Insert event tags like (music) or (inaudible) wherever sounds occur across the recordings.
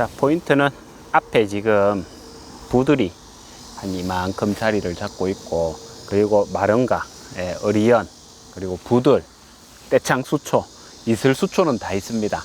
자, 포인트는 앞에 지금 부들이 한 이만큼 자리를 잡고 있고, 그리고 마른가, 예, 어리연, 그리고 부들, 떼창 수초, 이슬 수초는 다 있습니다.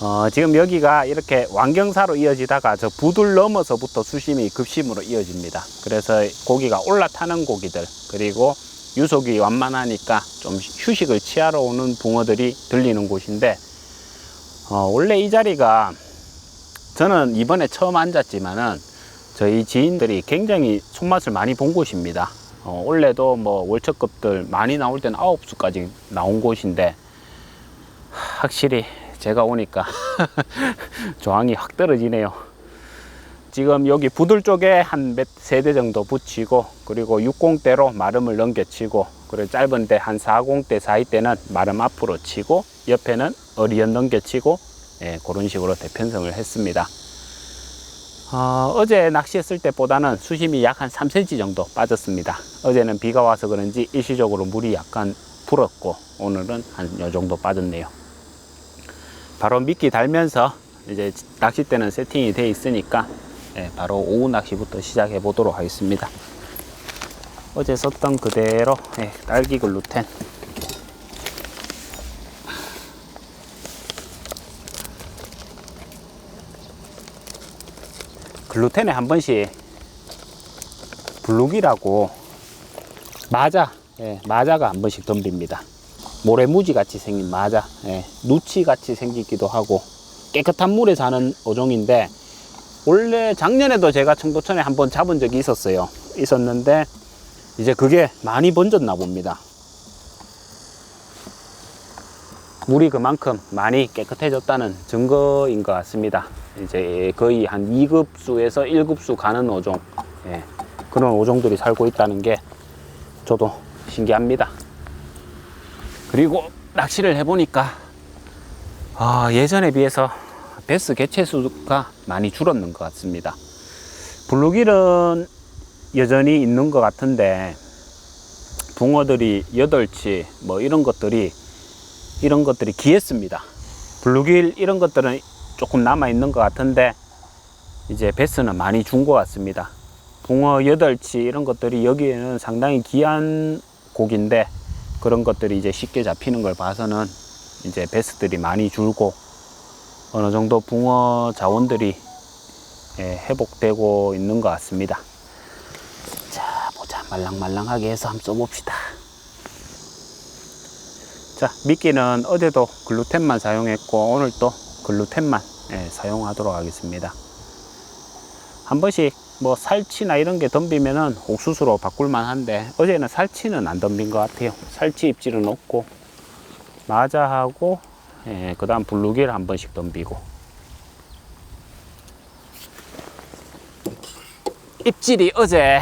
어, 지금 여기가 이렇게 완경사로 이어지다가 저 부들 넘어서부터 수심이 급심으로 이어집니다. 그래서 고기가 올라타는 고기들, 그리고 유속이 완만하니까 좀 휴식을 취하러 오는 붕어들이 들리는 곳인데, 어, 원래 이 자리가 저는 이번에 처음 앉았지만은 저희 지인들이 굉장히 손맛을 많이 본 곳입니다. 어, 원래도 뭐 월척급들 많이 나올 때는 아홉 수까지 나온 곳인데 확실히 제가 오니까 (laughs) 조항이 확 떨어지네요. 지금 여기 부들 쪽에 한 몇 세대 정도 붙이고 그리고 60대로 마름을 넘겨치고 그리고 짧은 데 한 40대 사이 때는 마름 앞으로 치고 옆에는 어리연 넘겨치고 예, 그런 식으로 대편성을 했습니다. 어, 제 낚시했을 때보다는 수심이 약 한 3cm 정도 빠졌습니다. 어제는 비가 와서 그런지 일시적으로 물이 약간 불었고 오늘은 한 요 정도 빠졌네요. 바로 미끼 달면서 이제 낚싯대는 세팅이 돼 있으니까 예, 바로 오후 낚시부터 시작해 보도록 하겠습니다. 어제 썼던 그대로 예, 딸기 글루텐 글루텐에 한 번씩 블룩이라고 마자, 예, 마자가 한 번씩 덤빕니다. 모래무지 같이 생긴 마자, 예, 누치 같이 생기기도 하고 깨끗한 물에 사는 어종인데 원래 작년에도 제가 청도천에 한번 잡은 적이 있었어요. 있었는데 이제 그게 많이 번졌나 봅니다. 물이 그만큼 많이 깨끗해졌다는 증거인 것 같습니다. 이제 거의 한 2급수에서 1급수 가는 어종, 예, 그런 어종들이 살고 있다는 게 저도 신기합니다. 그리고 낚시를 해보니까 아, 예전에 비해서 베스 개체 수가 많이 줄었는 것 같습니다. 블루길은 여전히 있는 것 같은데 붕어들이 여덟치 뭐 이런 것들이 이런 것들이 기했습니다. 블루길 이런 것들은 조금 남아 있는 것 같은데 이제 베스는 많이 준 것 같습니다. 붕어 여덟치 이런 것들이 여기에는 상당히 귀한 고기인데 그런 것들이 이제 쉽게 잡히는 걸 봐서는 이제 베스들이 많이 줄고 어느 정도 붕어 자원들이 예, 회복되고 있는 것 같습니다. 자, 보자. 말랑말랑하게 해서 한번 써봅시다. 자, 미끼는 어제도 글루텐만 사용했고, 오늘 또 글루텐만 예, 사용하도록 하겠습니다. 한 번씩 뭐 살치나 이런 게 덤비면은 옥수수로 바꿀만 한데, 어제는 살치는 안 덤빈 것 같아요. 살치 입질은 없고, 마자하고, 예, 그 다음 블루길 한 번씩 덤비고. 입질이 어제,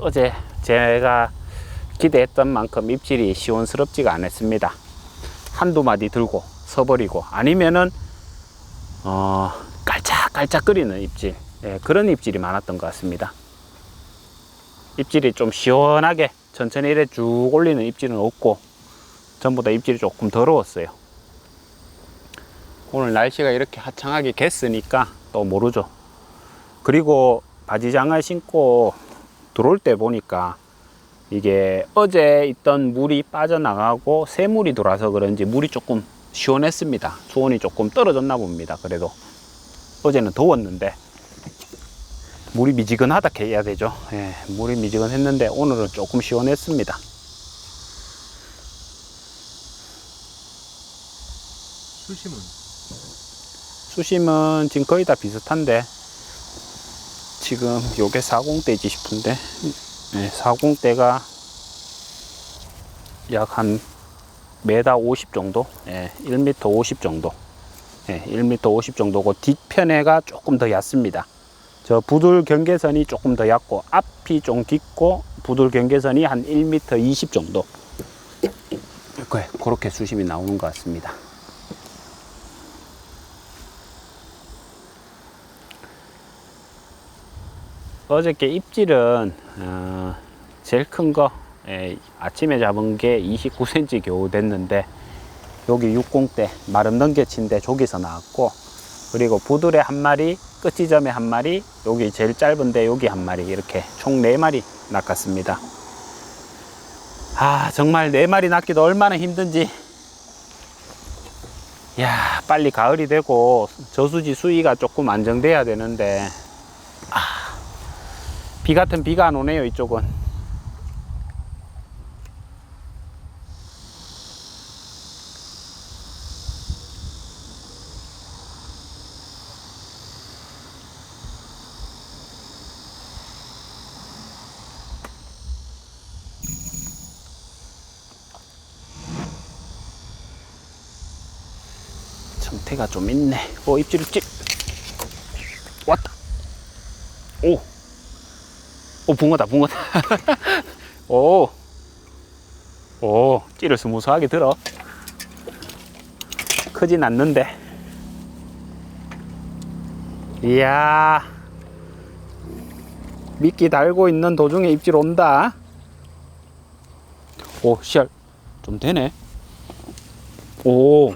어제 제가 기대했던 만큼 입질이 시원스럽지가 않았습니다. 한두 마디 들고 서버리고 아니면은 어, 깔짝깔짝거리는 입질 예, 그런 입질이 많았던 것 같습니다. 입질이 좀 시원하게 천천히 이래 쭉 올리는 입질은 없고 전부 다 입질이 조금 더러웠어요. 오늘 날씨가 이렇게 화창하게 겠으니까 또 모르죠. 그리고 바지장을 신고 들어올 때 보니까 이게 어제 있던 물이 빠져나가고 새물이 돌아서 그런지 물이 조금 시원했습니다. 수온이 조금 떨어졌나 봅니다. 그래도 어제는 더웠는데 물이 미지근하다 해야 되죠. 예, 물이 미지근했는데 오늘은 조금 시원했습니다. 수심은 수심은 지금 거의 다 비슷한데 지금 요게 40대지 싶은데 네, 40대가 약 한 메다 50 정도? 예, 1m 50 정도. 예, 1m 50 정도고 뒷편에가 조금 더 얕습니다. 저 부들 경계선이 조금 더 얕고 앞이 좀 깊고 부들 경계선이 한 1m 20 정도. 이렇게 그렇게 수심이 나오는 것 같습니다. 어저께 입질은 어, 제일 큰 거 아침에 잡은 게 29cm 겨우 됐는데 여기 60대 마름 넘겨친데 저기서 나왔고 그리고 부들에 한 마리, 끝지점에 한 마리, 여기 제일 짧은데 여기 한 마리 이렇게 총 네 마리 낚았습니다. 아 정말 네 마리 낚기도 얼마나 힘든지. 야 빨리 가을이 되고 저수지 수위가 조금 안정돼야 되는데 아, 비 같은 비가 안 오네요 이쪽은. 정태가 좀 있네. 오, 입질, 입질. 왔다. 오. 오, 붕어다, 붕어다. (laughs) 오. 오, 찌를 스무스하게 들어. 크진 않는데. 이야. 미끼 달고 있는 도중에 입질 온다. 오, 씨알. 좀 되네. 오.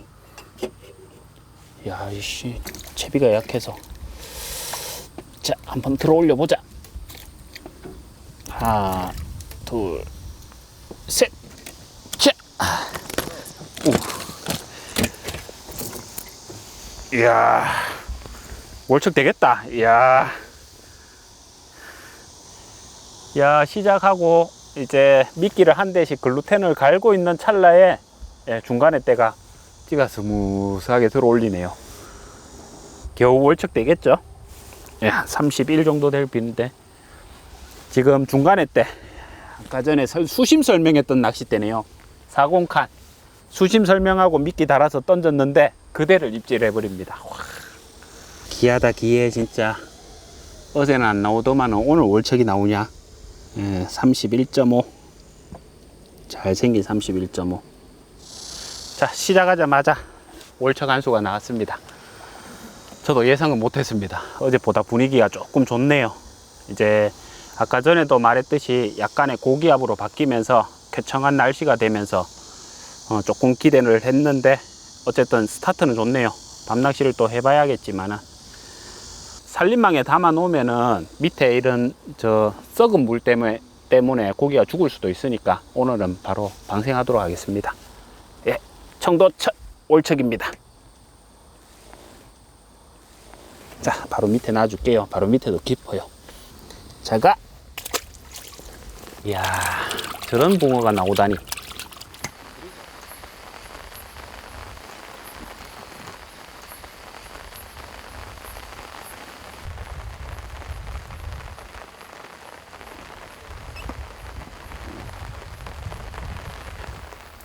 야, 이씨, 채비가 약해서. 자, 한번 들어 올려 보자. 하나, 둘, 셋. 자. 오. 이야. 월척 되겠다. 이야. 야, 시작하고 이제 미끼를 한 대씩 글루텐을 갈고 있는 찰나에 예, 중간에 때가 찌가 스무스하게 들어 올리네요. 겨우 월척 되겠죠? 예, 한31 정도 될 비인데 지금 중간에 때 아까 전에 설- 수심 설명했던 낚싯대네요. 40칸 수심 설명하고 미끼 달아서 던졌는데 그대를 입질해 버립니다. 기하다 기해 진짜 어제는 안 나오더만 오늘 월척이 나오냐? 예, 31.5 잘생긴 31.5 자 시작하자마자 월척 한 수가 나왔습니다. 저도 예상은 못했습니다. 어제보다 분위기가 조금 좋네요. 이제 아까 전에도 말했듯이 약간의 고기압으로 바뀌면서 쾌청한 날씨가 되면서 어, 조금 기대를 했는데 어쨌든 스타트는 좋네요. 밤낚시를 또 해봐야겠지만은. 산림망에 담아 놓으면은 밑에 이런 저 썩은 물 때문에 때문에 고기가 죽을 수도 있으니까 오늘은 바로 방생하도록 하겠습니다. 예, 청도 첫 올척입니다. 자, 바로 밑에 놔줄게요. 바로 밑에도 깊어요. 자가. 이야, 저런 붕어가 나오다니.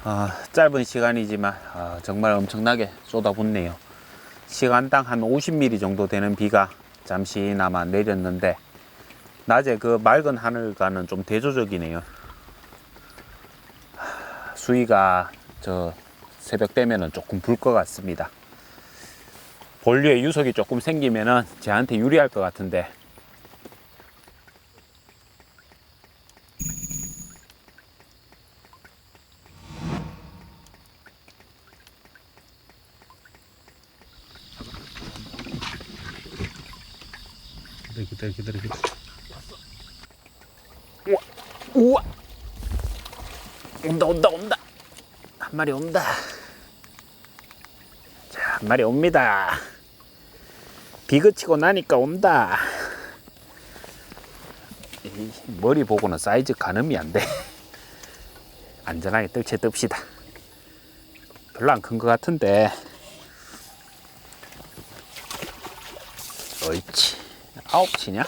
아, 짧은 시간이지만 아, 정말 엄청나게 쏟아붓네요. 시간당 한 50mm 정도 되는 비가 잠시나마 내렸는데 낮에 그 맑은 하늘과는 좀 대조적이네요. 하, 수위가 저 새벽 되면은 조금 불 것 같습니다. 본류에 유속이 조금 생기면은 저한테 유리할 것 같은데 기다려 기다려 기다려. 우와 우와. 온다 온다 온다. 한 마리 온다. 자 한 마리 옵니다. 비 그치고 나니까 온다. 이 머리 보고는 사이즈 가늠이 안돼. (laughs) 안전하게 뜰채 뜹시다. 별로 안 큰 것 같은데. 옳지 아홉 치냐?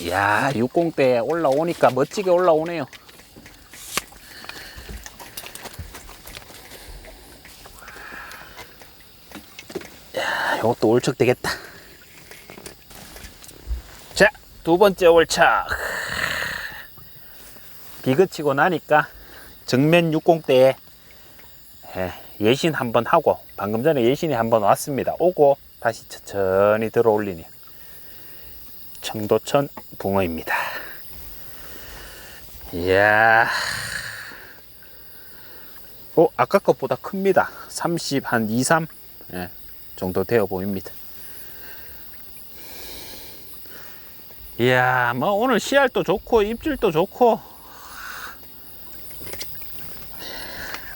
이야, 60대 올라오니까 멋지게 올라오네요. 야, 이것도 올척 되겠다. 자, 두 번째 올척. 비그치고 나니까 정면 60대에 예신 한번 하고 방금 전에 예신이 한번 왔습니다. 오고 다시 천천히 들어 올리니 청도천 붕어입니다. 이야, 오 아까 것보다 큽니다. 30 한 2, 3, 예, 정도 되어 보입니다. 이야, 뭐 오늘 씨알도 좋고 입질도 좋고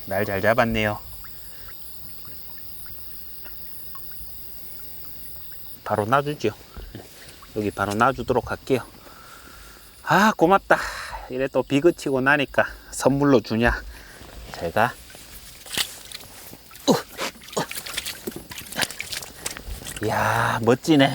날 잘 잡았네요. 바로 놔주죠. 여기 바로 놔주도록 할게요. 아, 고맙다. 이래 또 비그치고 나니까 선물로 주냐. 제가 이야 멋지네